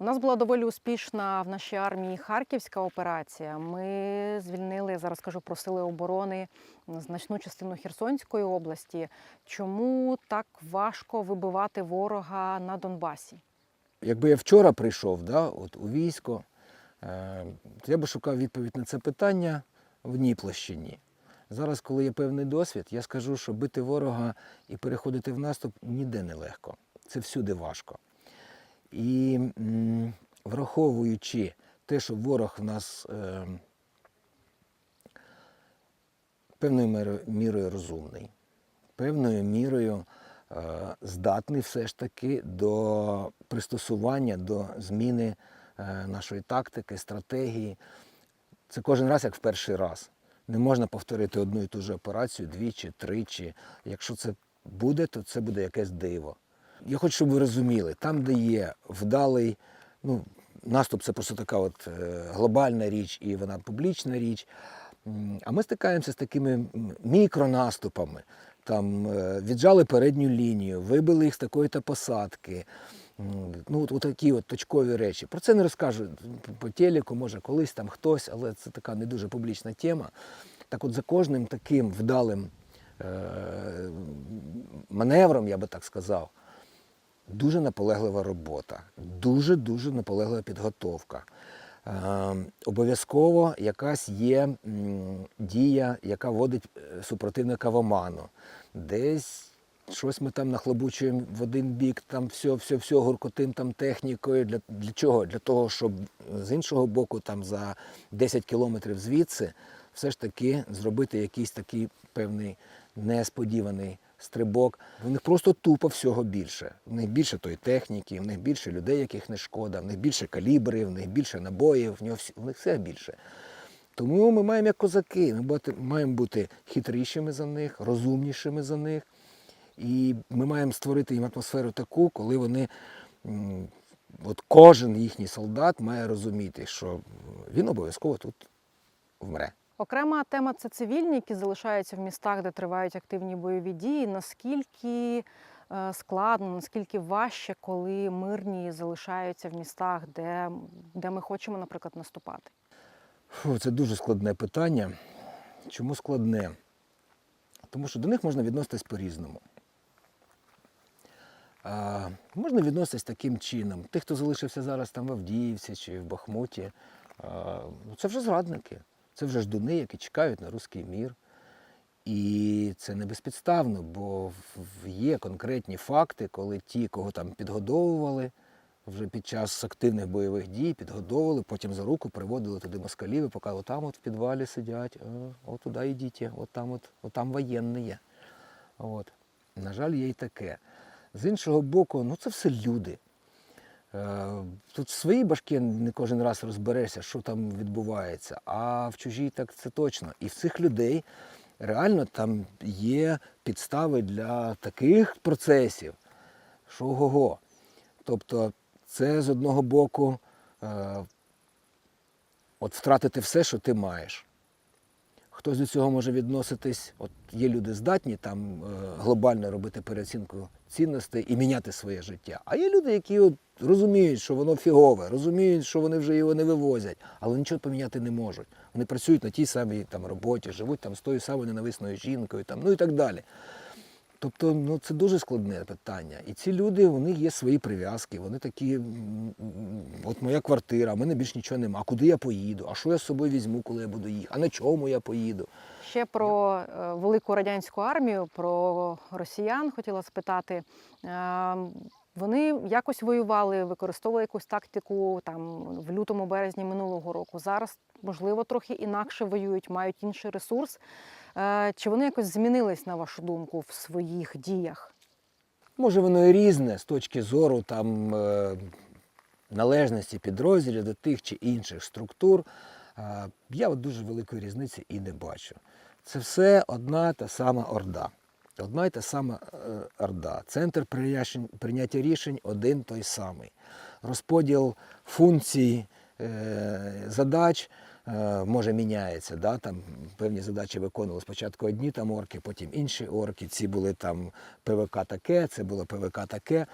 У нас була доволі успішна в нашій армії харківська операція. Ми звільнили, зараз кажу про сили оборони, значну частину Херсонської області. Чому так важко вибивати ворога на Донбасі? Якби я вчора прийшов да, от, у військо, е, то я би шукав відповідь на це питання в одній площині. Зараз, коли є певний досвід, я скажу, що бити ворога і переходити в наступ ніде не легко. Це всюди важко. І враховуючи те, що ворог в нас е, певною мірою, розумний, певною мірою е, здатний все ж таки до пристосування, до зміни е, нашої тактики, стратегії. Це кожен раз як в перший раз. Не можна повторити одну і ту ж операцію двічі, тричі. Якщо це буде, то це буде якесь диво. Я хочу, щоб ви розуміли, там, де є вдалий, ну, наступ це просто така от е, глобальна річ і вона публічна річ. А ми стикаємося з такими мікронаступами. Там е, віджали передню лінію, вибили їх з такої-то посадки. Ну, от, от такі от точкові речі. Про це не розкажу по телеку, може колись там хтось, але це така не дуже публічна тема. Так от за кожним таким вдалим е, маневром, я би так сказав, дуже наполеглива робота, дуже-дуже наполеглива підготовка. Е, обов'язково якась є дія, яка вводить е, супротивника в оману. Десь щось ми там нахлобучуємо в один бік, там все, все, все гуркотим там технікою. Для, для чого? Для того, щоб з іншого боку, там за 10 кілометрів звідси, все ж таки зробити якийсь такий певний несподіваний стрибок. В них просто тупо всього більше. В них більше тої техніки, в них більше людей, яких не шкода, в них більше калібрів, в них більше набоїв, в, нього всі- в них все більше. Тому ми маємо як козаки, ми маємо бути хитрішими за них, розумнішими за них. І ми маємо створити їм атмосферу таку, коли вони, от кожен їхній солдат має розуміти, що він обов'язково тут вмре. Окрема тема це цивільні, які залишаються в містах, де тривають активні бойові дії. Наскільки е, складно, наскільки важче, коли мирні залишаються в містах, де, де ми хочемо, наприклад, наступати? Фу, це дуже складне питання. Чому складне? Тому що до них можна відноситись по-різному. А, можна відноситись таким чином. Тих, хто залишився зараз там в Авдіївці чи в Бахмуті, а, ну, це вже зрадники, це вже ждуни, які чекають на руський мір. І це не безпідставно, бо є конкретні факти, коли ті, кого там підгодовували вже під час активних бойових дій, підгодовували, потім за руку приводили туди москалів і показували, там от в підвалі сидять, а, от туди йдіть, от там, от, от там воєнні є. От. На жаль, є і таке. З іншого боку, ну це все люди. Е, Тут в своїй башки не кожен раз розберешся, що там відбувається, а в чужій так це точно. І в цих людей реально там є підстави для таких процесів, що ого-го. Тобто це з одного боку е, от втратити все, що ти маєш. Хтось до цього може відноситись, от є люди здатні там е, глобально робити переоцінку цінностей і міняти своє життя. А є люди, які от розуміють, що воно фігове, розуміють, що вони вже його не вивозять, але нічого поміняти не можуть. Вони працюють на тій самій там, роботі, живуть там з тою самою ненависною жінкою, там, ну і так далі. Тобто, ну це дуже складне питання. І ці люди, них є свої прив'язки, вони такі, от моя квартира, в мене більш нічого нема. Куди я поїду? А що я з собою візьму, коли я буду їхати? А на чому я поїду? Ще про е, велику радянську армію, про росіян хотіла спитати. Е, Вони якось воювали, використовували якусь тактику там в лютому березні минулого року. Зараз, можливо, трохи інакше воюють, мають інший ресурс. Е, Чи вони якось змінились, на вашу думку, в своїх діях? Може, воно і різне з точки зору там, е, належності підрозділів до тих чи інших структур. Е, Я от дуже великої різниці і не бачу. Це все одна та сама орда. Одна й та сама орда. Центр прийняття рішень один той самий. Розподіл функцій, задач може міняється. Да? Там певні задачі виконували спочатку одні там орки, потім інші орки. Ці були там ПВК таке, це було ПВК таке.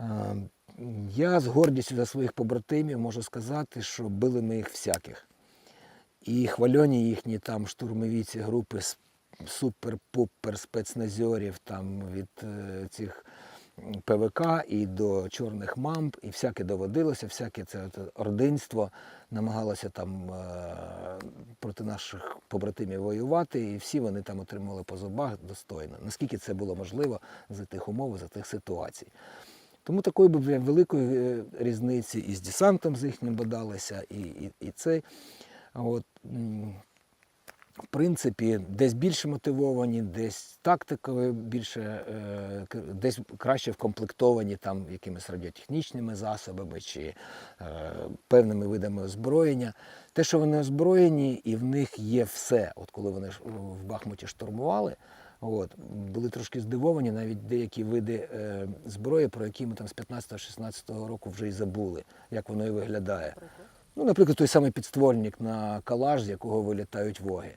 Е, Я з гордістю за своїх побратимів можу сказати, що били ми їх всяких. І хвальоні їхні там штурмові ці групи супер-пупер спецназьорів там від е, цих ПВК і до чорних мамп, і всяке доводилося, всяке це ординство намагалося там е, проти наших побратимів воювати, і всі вони там отримали по зубах достойно. Наскільки це було можливо за тих умов, за тих ситуацій. Тому такої б великої е, різниці і з десантом з їхнім бодалися, і, і, і цей. От, в принципі, десь більше мотивовані, десь тактикою більше, е, десь краще вкомплектовані там якимись радіотехнічними засобами чи е, певними видами озброєння. Те, що вони озброєні, і в них є все. От коли вони ж в Бахмуті штурмували, От, були трошки здивовані навіть деякі види е, зброї, про які ми там з 15-16 року вже й забули, як воно і виглядає. Ну, наприклад, той самий підствольник на калаш, з якого вилітають воги.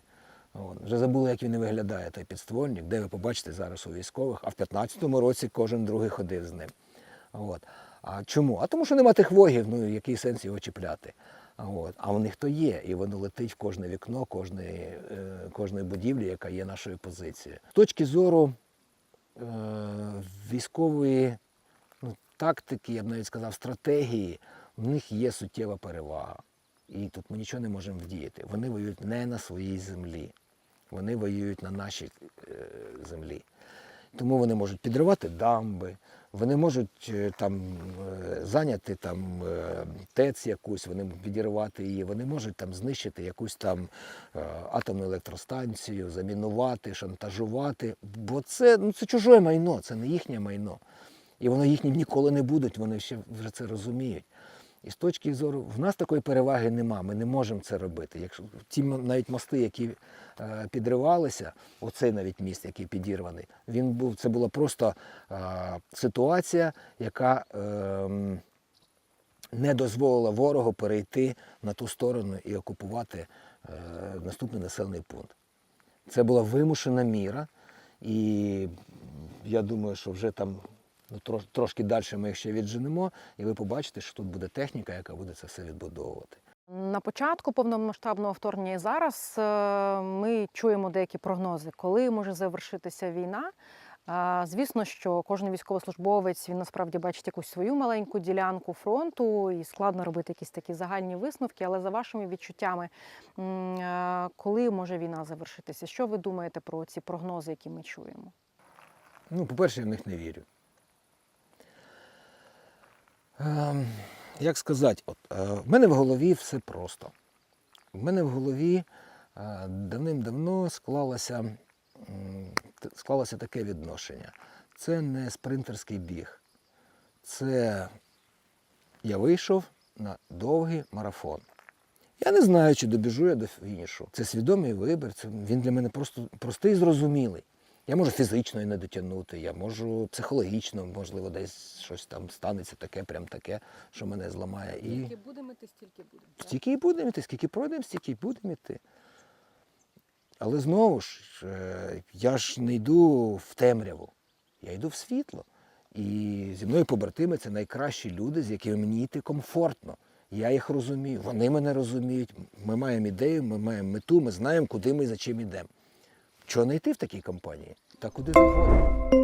От. Вже забули, як він і виглядає, той підствольник, де ви побачите зараз у військових, а в 15-му році кожен другий ходив з ним. От. А чому? А тому що нема тих вогів, ну який сенс його чіпляти. От. А в них то є, і воно летить в кожне вікно, кожної, е, кожної будівлі, яка є нашою позицією. З точки зору е, військової ну, тактики, я б навіть сказав, стратегії, в них є суттєва перевага. І тут ми нічого не можемо вдіяти. Вони воюють не на своїй землі, вони воюють на нашій е, землі. Тому вони можуть підривати дамби, вони можуть е, там е, зайняти там ТЕЦ якусь, вони підірвати її, вони можуть там знищити якусь там атомну електростанцію, замінувати, шантажувати. Бо це, ну, це чуже майно, це не їхнє майно. І воно їхнім ніколи не будуть, вони ще вже це розуміють. І з точки зору, в нас такої переваги нема, ми не можемо це робити. Якщо ті навіть мости, які е, підривалися, оцей навіть міст, який підірваний, він був, це була просто е, ситуація, яка е, не дозволила ворогу перейти на ту сторону і окупувати е, наступний населений пункт. Це була вимушена міра, і я думаю, що вже там ну, трошки далі ми їх ще відженемо, і ви побачите, що тут буде техніка, яка буде це все відбудовувати. На початку повномасштабного вторгнення і зараз е, ми чуємо деякі прогнози, коли може завершитися війна. Звісно, що кожен військовослужбовець він насправді бачить якусь свою маленьку ділянку фронту, і складно робити якісь такі загальні висновки. Але за вашими відчуттями, е, коли може війна завершитися? Що ви думаєте про ці прогнози, які ми чуємо? Ну, по-перше, я в них не вірю. Ем, як сказати, от, е, в мене в голові все просто. В мене в голові е, давним-давно склалося, склалося таке відношення. Це не спринтерський біг. Це я вийшов на довгий марафон. Я не знаю, чи добіжу я до фінішу. Це свідомий вибір, це, він для мене просто простий і зрозумілий. Я можу фізично і не дотягнути, я можу психологічно, можливо, десь щось там станеться таке, прям таке, що мене зламає. І Скільки будемо йти, стільки будемо. стільки і будемо йти, скільки пройдемо, стільки й будемо йти. Але знову ж, е, я ж не йду в темряву, я йду в світло. І зі мною побратими це найкращі люди, з якими мені йти комфортно. Я їх розумію, вони мене розуміють. Ми маємо ідею, ми маємо мету, ми знаємо, куди ми і за чим йдемо. Чого не йти в такій компанії? Та куди завгодно.